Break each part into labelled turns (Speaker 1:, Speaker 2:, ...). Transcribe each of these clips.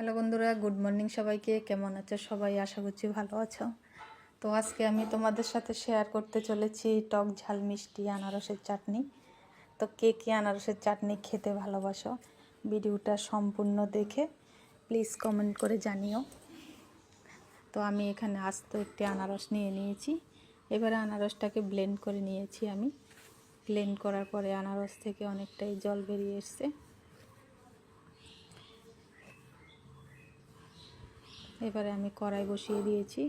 Speaker 1: Hello বন্ধুরা, good morning সবাইকে। কেমন আছো সবাই? আশা করছি ভালো আছো। তো আজকে আমি তোমাদের সাথে শেয়ার করতে চলেছি টক ঝাল মিষ্টি আনারসের চাটনি। তো কে কে আনারসের চাটনি খেতে ভালোবাসো ভিডিওটা সম্পূর্ণ দেখে প্লিজ কমেন্ট করে জানিও। তো আমি এখানে আস্ত একটি আনারস নিয়ে নিয়েছি। এবারে আনারসটাকে ব্লেন্ড করে নিয়েছি আমি। ব্লেন্ড করার পরে আনারস থেকে অনেকটাই জল বেরিয়ে এসছে। এবারে আমি কড়াই বসিয়ে দিয়েছি।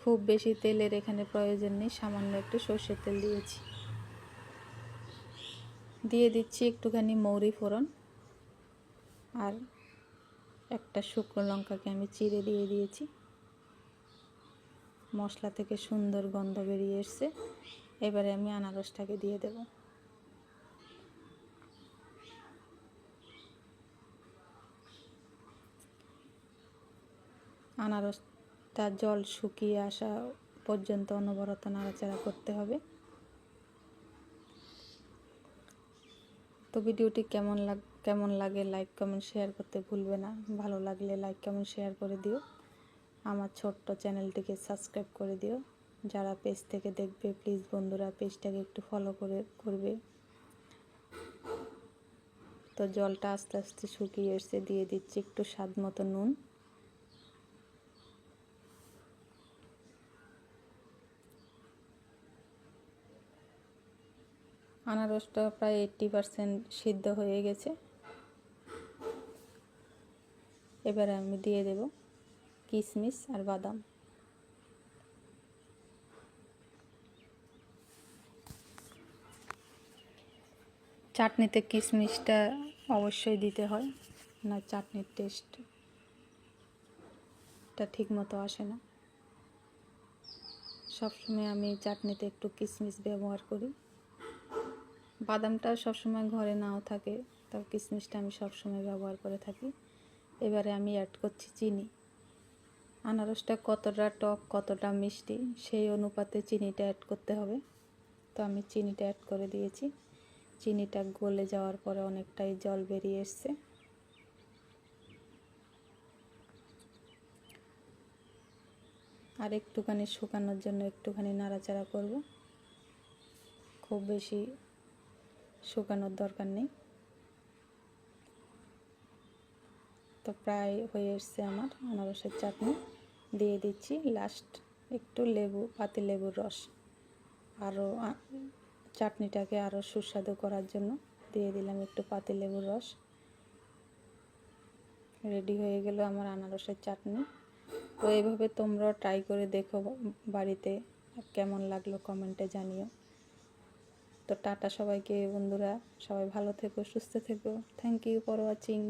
Speaker 1: খুব বেশি তেলের এখানে প্রয়োজন নেই, সামান্য একটু সর্ষের তেল দিয়েছি। দিয়ে দিচ্ছি একটুখানি মৌরি ফোড়ন আর একটা শুকনো লঙ্কাকে আমি চিড়ে দিয়ে দিয়েছি। মশলা থেকে সুন্দর গন্ধ বেরিয়ে এসছে। এবারে আমি আনারসটাকে দিয়ে দেবো। আনারসটা জল শুকিয়ে আসা পর্যন্ত অনবরত নাড়াচাড়া করতে হবে। তো ভিডিওটি কেমন লাগ, কেমন লাগে লাইক, কমেন্ট, শেয়ার করতে ভুলবে না। ভালো লাগলে লাইক, কমেন্ট, শেয়ার করে দিও। আমার ছোট্ট চ্যানেলটিকে সাবস্ক্রাইব করে দিও। যারা পেজ থেকে দেখবে, প্লিজ বন্ধুরা পেজটাকে একটু ফলো করে, করবে। তো জলটা আস্তে আস্তে শুকিয়ে এসে দিয়ে দিচ্ছি একটু স্বাদ মতো নুন। আনারসটা প্রায় এইট্টি পারসেন্ট সিদ্ধ হয়ে গেছে। এবারে আমি দিয়ে দেব কিশমিশ আর বাদাম। চাটনিতে কিশমিশটা অবশ্যই দিতে হয়, না চাটনির টেস্টটা ঠিক মতো আসে না। সবসময় আমি চাটনিতে একটু কিশমিশ ব্যবহার করি। বাদামটা সবসময় ঘরে নাও থাকে তবে কিশমিশটা আমি সবসময় ব্যবহার করে থাকি। এবারে আমি অ্যাড করছি চিনি। আনারসটা কতটা টক, কতটা মিষ্টি, সেই অনুপাতে চিনিটা অ্যাড করতে হবে। তো আমি চিনিটা অ্যাড করে দিয়েছি। চিনিটা গলে যাওয়ার পরে অনেকটাই জল বেরিয়ে এসছে। আর একটুখানি শুকানোর জন্য একটুখানি নাড়াচাড়া করব। খুব বেশি শুকানোর দরকার নেই। তো প্রায় হয়ে এসছে আমার আনারসের চাটনি। দিয়ে দিচ্ছি লাস্ট একটু লেবু, পাতি লেবুর রস। আরও চাটনিটাকে আরও সুস্বাদু করার জন্য দিয়ে দিলাম একটু পাতি লেবুর রস। রেডি হয়ে গেল আমার আনারসের চাটনি। তো এইভাবে তোমরাও ট্রাই করে দেখো বাড়িতে কেমন লাগল কমেন্টে জানিও। তো টাটা সবাইকে বন্ধুরা সবাই ভালো থেকো সুস্থ থেকো। Thank you for watching